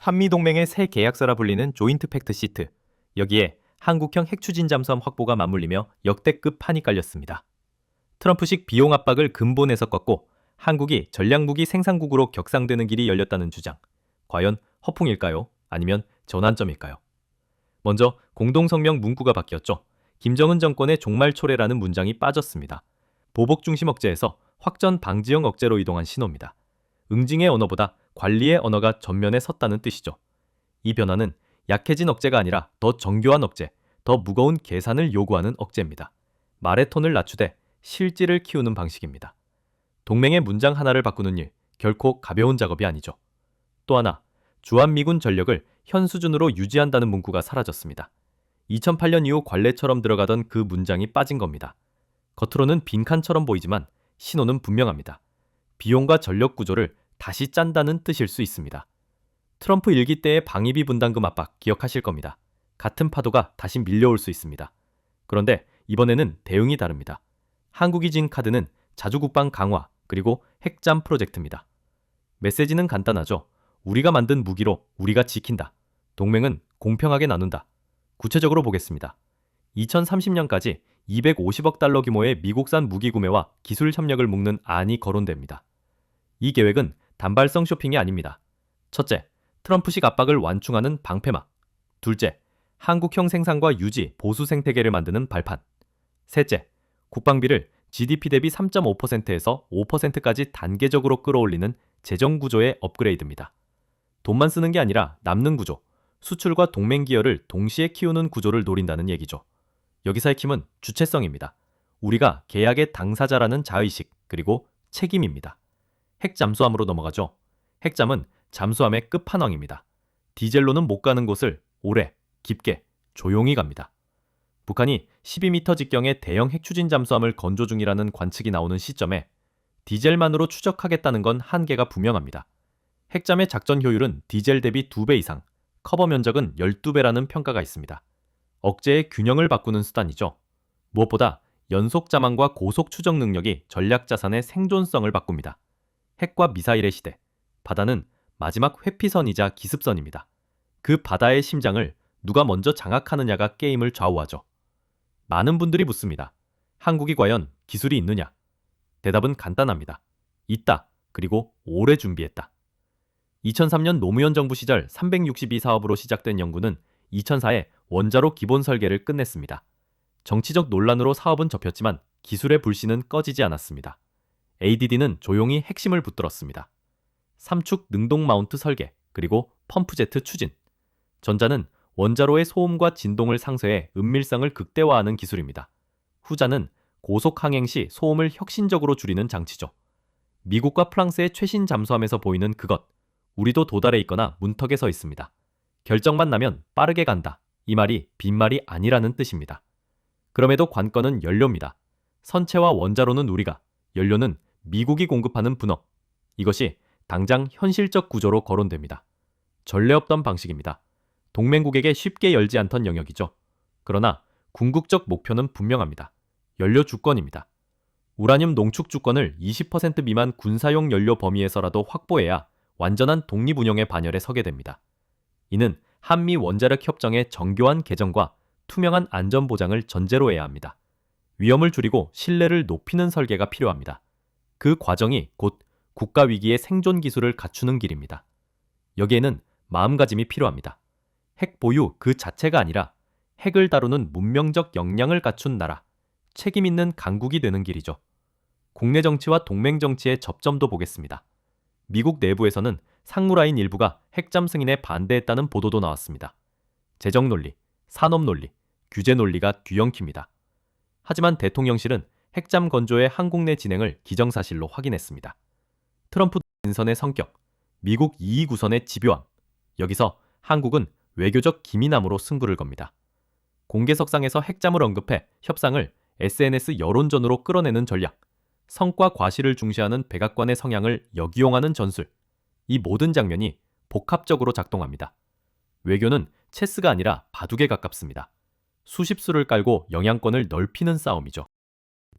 한미동맹의 새 계약서라 불리는 조인트 팩트 시트. 여기에 한국형 핵추진 잠수함 확보가 맞물리며 역대급 판이 깔렸습니다. 트럼프식 비용 압박을 근본에서 꺾고 한국이 전략무기 생산국으로 격상되는 길이 열렸다는 주장. 과연 허풍일까요? 아니면 전환점일까요? 먼저 공동성명 문구가 바뀌었죠. 김정은 정권의 종말 초래라는 문장이 빠졌습니다. 보복 중심 억제에서 확전 방지형 억제로 이동한 신호입니다. 응징의 언어보다 관리의 언어가 전면에 섰다는 뜻이죠. 이 변화는 약해진 억제가 아니라 더 정교한 억제, 더 무거운 계산을 요구하는 억제입니다. 말의 톤을 낮추되 실질을 키우는 방식입니다. 동맹의 문장 하나를 바꾸는 일, 결코 가벼운 작업이 아니죠. 또 하나, 주한미군 전력을 현 수준으로 유지한다는 문구가 사라졌습니다. 2008년 이후 관례처럼 들어가던 그 문장이 빠진 겁니다. 겉으로는 빈칸처럼 보이지만 신호는 분명합니다. 비용과 전력 구조를 다시 짠다는 뜻일 수 있습니다. 트럼프 일기 때의 방위비 분담금 압박 기억하실 겁니다. 같은 파도가 다시 밀려올 수 있습니다. 그런데 이번에는 대응이 다릅니다. 한국이 진 카드는 자주국방 강화 그리고 핵잠 프로젝트입니다. 메시지는 간단하죠. 우리가 만든 무기로 우리가 지킨다. 동맹은 공평하게 나눈다. 구체적으로 보겠습니다. 2030년까지 250억 달러 규모의 미국산 무기 구매와 기술 협력을 묶는 안이 거론됩니다. 이 계획은 단발성 쇼핑이 아닙니다. 첫째, 트럼프식 압박을 완충하는 방패막. 둘째, 한국형 생산과 유지, 보수 생태계를 만드는 발판. 셋째, 국방비를 GDP 대비 3.5%에서 5%까지 단계적으로 끌어올리는 재정 구조의 업그레이드입니다. 돈만 쓰는 게 아니라 남는 구조, 수출과 동맹 기여를 동시에 키우는 구조를 노린다는 얘기죠. 여기서의 킴은 주체성입니다. 우리가 계약의 당사자라는 자의식 그리고 책임입니다. 핵 잠수함으로 넘어가죠. 핵잠은 잠수함의 끝판왕입니다. 디젤로는 못 가는 곳을 오래, 깊게, 조용히 갑니다. 북한이 12m 직경의 대형 핵추진 잠수함을 건조 중이라는 관측이 나오는 시점에 디젤만으로 추적하겠다는 건 한계가 분명합니다. 핵잠의 작전 효율은 디젤 대비 2배 이상, 커버 면적은 12배라는 평가가 있습니다. 억제의 균형을 바꾸는 수단이죠. 무엇보다 연속 자망과 고속 추적 능력이 전략 자산의 생존성을 바꿉니다. 핵과 미사일의 시대, 바다는 마지막 회피선이자 기습선입니다. 그 바다의 심장을 누가 먼저 장악하느냐가 게임을 좌우하죠. 많은 분들이 묻습니다. 한국이 과연 기술이 있느냐? 대답은 간단합니다. 있다. 그리고 오래 준비했다. 2003년 노무현 정부 시절 362 사업으로 시작된 연구는 2004에 원자로 기본 설계를 끝냈습니다. 정치적 논란으로 사업은 접혔지만 기술의 불씨는 꺼지지 않았습니다. ADD는 조용히 핵심을 붙들었습니다. 삼축 능동 마운트 설계, 그리고 펌프제트 추진. 전자는 원자로의 소음과 진동을 상쇄해 은밀성을 극대화하는 기술입니다. 후자는 고속 항행 시 소음을 혁신적으로 줄이는 장치죠. 미국과 프랑스의 최신 잠수함에서 보이는 그것, 우리도 도달해 있거나 문턱에 서 있습니다. 결정만 나면 빠르게 간다. 이 말이 빈말이 아니라는 뜻입니다. 그럼에도 관건은 연료입니다. 선체와 원자로는 우리가, 연료는 미국이 공급하는 분업. 이것이 당장 현실적 구조로 거론됩니다. 전례 없던 방식입니다. 동맹국에게 쉽게 열지 않던 영역이죠. 그러나 궁극적 목표는 분명합니다. 연료 주권입니다. 우라늄 농축 주권을 20% 미만 군사용 연료 범위에서라도 확보해야 완전한 독립 운영의 반열에 서게 됩니다. 이는 한미 원자력 협정의 정교한 개정과 투명한 안전 보장을 전제로 해야 합니다. 위험을 줄이고 신뢰를 높이는 설계가 필요합니다. 그 과정이 곧 국가 위기의 생존 기술을 갖추는 길입니다. 여기에는 마음가짐이 필요합니다. 핵 보유 그 자체가 아니라 핵을 다루는 문명적 역량을 갖춘 나라, 책임 있는 강국이 되는 길이죠. 국내 정치와 동맹 정치의 접점도 보겠습니다. 미국 내부에서는 상무라인 일부가 핵잠 승인에 반대했다는 보도도 나왔습니다. 재정 논리, 산업 논리, 규제 논리가 뒤엉킵니다. 하지만 대통령실은 핵잠 건조의 한국 내 진행을 기정사실로 확인했습니다. 트럼프 인선의 성격, 미국 이익 우선의 집요함. 여기서 한국은 외교적 기민함으로 승부를 겁니다. 공개석상에서 핵잠을 언급해 협상을 SNS 여론전으로 끌어내는 전략, 성과 과실을 중시하는 백악관의 성향을 역이용하는 전술, 이 모든 장면이 복합적으로 작동합니다. 외교는 체스가 아니라 바둑에 가깝습니다. 수십 수를 깔고 영향권을 넓히는 싸움이죠.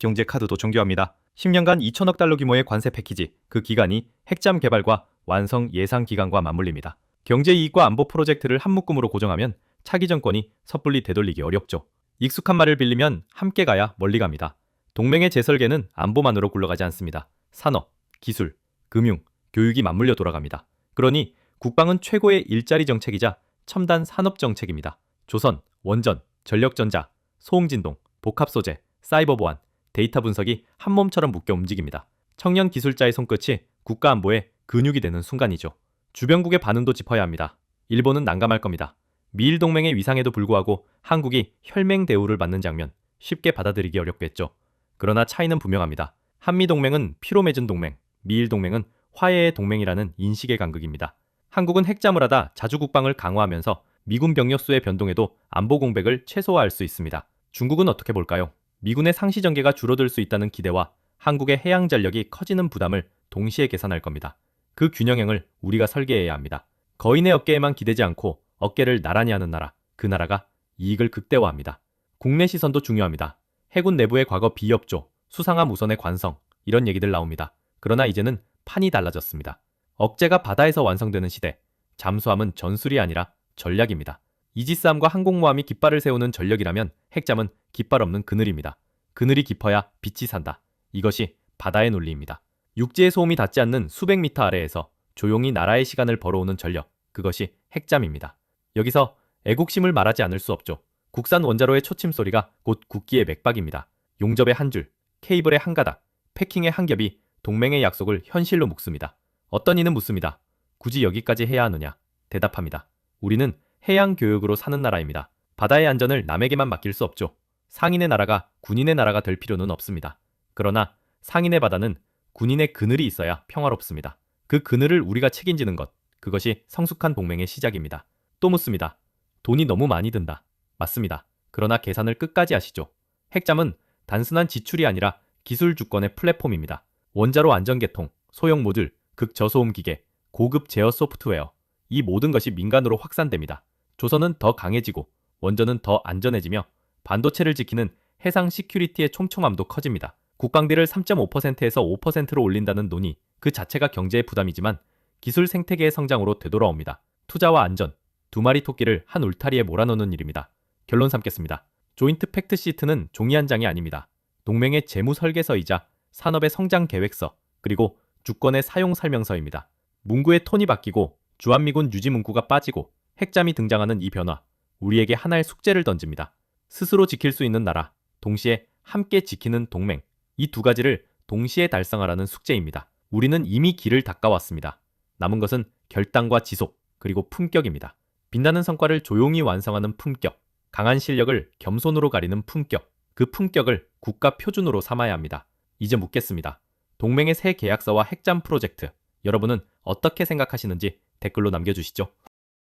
경제 카드도 정교합니다. 10년간 2천억 달러 규모의 관세 패키지, 그 기간이 핵잠 개발과 완성 예상 기간과 맞물립니다. 경제 이익과 안보 프로젝트를 한 묶음으로 고정하면 차기 정권이 섣불리 되돌리기 어렵죠. 익숙한 말을 빌리면 함께 가야 멀리 갑니다. 동맹의 재설계는 안보만으로 굴러가지 않습니다. 산업, 기술, 금융, 교육이 맞물려 돌아갑니다. 그러니 국방은 최고의 일자리 정책이자 첨단 산업 정책입니다. 조선, 원전, 전력전자, 소홍진동, 복합소재, 사이버 보안, 데이터 분석이 한 몸처럼 묶여 움직입니다. 청년 기술자의 손끝이 국가 안보에 근육이 되는 순간이죠. 주변국의 반응도 짚어야 합니다. 일본은 난감할 겁니다. 미일 동맹의 위상에도 불구하고 한국이 혈맹 대우를 받는 장면 쉽게 받아들이기 어렵겠죠. 그러나 차이는 분명합니다. 한미 동맹은 피로 맺은 동맹, 미일 동맹은 화해의 동맹이라는 인식의 간극입니다. 한국은 핵잠을 하다 자주 국방을 강화하면서 미군 병력 수의 변동에도 안보 공백을 최소화할 수 있습니다. 중국은 어떻게 볼까요? 미군의 상시 전개가 줄어들 수 있다는 기대와 한국의 해양 전력이 커지는 부담을 동시에 계산할 겁니다. 그 균형형을 우리가 설계해야 합니다. 거인의 어깨에만 기대지 않고 어깨를 나란히 하는 나라, 그 나라가 이익을 극대화합니다. 국내 시선도 중요합니다. 해군 내부의 과거 비협조, 수상함 우선의 관성, 이런 얘기들 나옵니다. 그러나 이제는 판이 달라졌습니다. 억제가 바다에서 완성되는 시대, 잠수함은 전술이 아니라 전략입니다. 이지스함과 항공모함이 깃발을 세우는 전력이라면 핵잠은 깃발 없는 그늘입니다. 그늘이 깊어야 빛이 산다. 이것이 바다의 논리입니다. 육지의 소음이 닿지 않는 수백 미터 아래에서 조용히 나라의 시간을 벌어오는 전력, 그것이 핵잠입니다. 여기서 애국심을 말하지 않을 수 없죠. 국산 원자로의 초침 소리가 곧 국기의 맥박입니다. 용접의 한 줄, 케이블의 한 가닥, 패킹의 한 겹이 동맹의 약속을 현실로 묶습니다. 어떤 이는 묻습니다. 굳이 여기까지 해야 하느냐? 대답합니다. 우리는 해양 교육으로 사는 나라입니다. 바다의 안전을 남에게만 맡길 수 없죠. 상인의 나라가 군인의 나라가 될 필요는 없습니다. 그러나 상인의 바다는 군인의 그늘이 있어야 평화롭습니다. 그 그늘을 우리가 책임지는 것, 그것이 성숙한 동맹의 시작입니다. 또 묻습니다. 돈이 너무 많이 든다. 맞습니다. 그러나 계산을 끝까지 하시죠. 핵잠은 단순한 지출이 아니라 기술 주권의 플랫폼입니다. 원자로 안전개통, 소형 모듈, 극저소음 기계, 고급 제어 소프트웨어, 이 모든 것이 민간으로 확산됩니다. 조선은 더 강해지고 원전은 더 안전해지며 반도체를 지키는 해상 시큐리티의 촘촘함도 커집니다. 국방비를 3.5%에서 5%로 올린다는 논의 그 자체가 경제의 부담이지만 기술 생태계의 성장으로 되돌아옵니다. 투자와 안전, 두 마리 토끼를 한 울타리에 몰아넣는 일입니다. 결론 삼겠습니다. 조인트 팩트 시트는 종이 한 장이 아닙니다. 동맹의 재무 설계서이자 산업의 성장 계획서, 그리고 주권의 사용 설명서입니다. 문구의 톤이 바뀌고 주한미군 유지 문구가 빠지고 핵잠이 등장하는 이 변화, 우리에게 하나의 숙제를 던집니다. 스스로 지킬 수 있는 나라, 동시에 함께 지키는 동맹, 이 두 가지를 동시에 달성하라는 숙제입니다. 우리는 이미 길을 닦아왔습니다. 남은 것은 결단과 지속, 그리고 품격입니다. 빛나는 성과를 조용히 완성하는 품격, 강한 실력을 겸손으로 가리는 품격, 그 품격을 국가 표준으로 삼아야 합니다. 이제 묻겠습니다. 동맹의 새 계약서와 핵잠 프로젝트, 여러분은 어떻게 생각하시는지 댓글로 남겨주시죠.